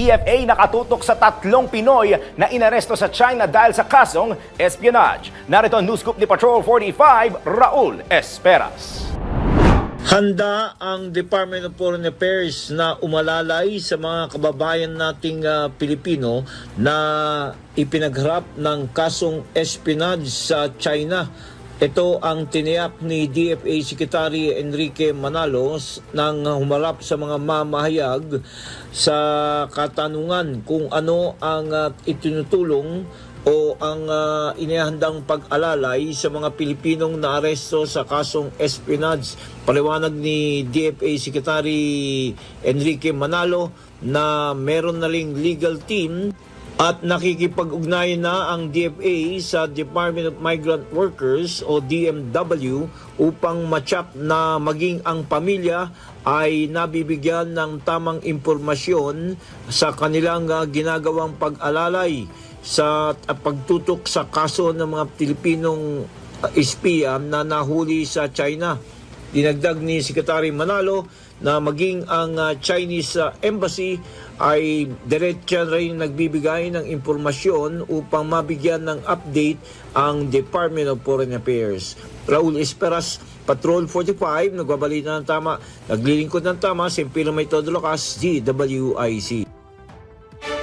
DFA nakatutok sa tatlong Pinoy na inaresto sa China dahil sa kasong espionage. Narito ang news scoop ni Patrol 45, Raul Esperas. Handa ang Department of Foreign Affairs na umalalay sa mga kababayan nating ah, Pilipino na ipinagharap ng kasong espionage sa China. Ito ang tiniyak ni DFA Secretary Enrique Manalos nang humarap sa mga mamahayag sa katanungan kung ano ang ah, itinutulong o ang uh, inihandang pag-alalay sa mga Pilipinong naaresto sa kasong espionage. Paliwanag ni DFA Secretary Enrique Manalo na meron na legal team at nakikipag-ugnayan na ang DFA sa Department of Migrant Workers o DMW upang matyak na maging ang pamilya ay nabibigyan ng tamang impormasyon sa kanilang uh, ginagawang pag-alalay sa pagtutok sa kaso ng mga Pilipinong uh, espiya na nahuli sa China. Dinagdag ni Secretary Manalo na maging ang uh, Chinese uh, Embassy ay diretsa rin nagbibigay ng impormasyon upang mabigyan ng update ang Department of Foreign Affairs. Raul Esperas, Patrol 45, nagbabalita ng tama, naglilingkod ng tama, Sempilo May Todo Locas, GWIC.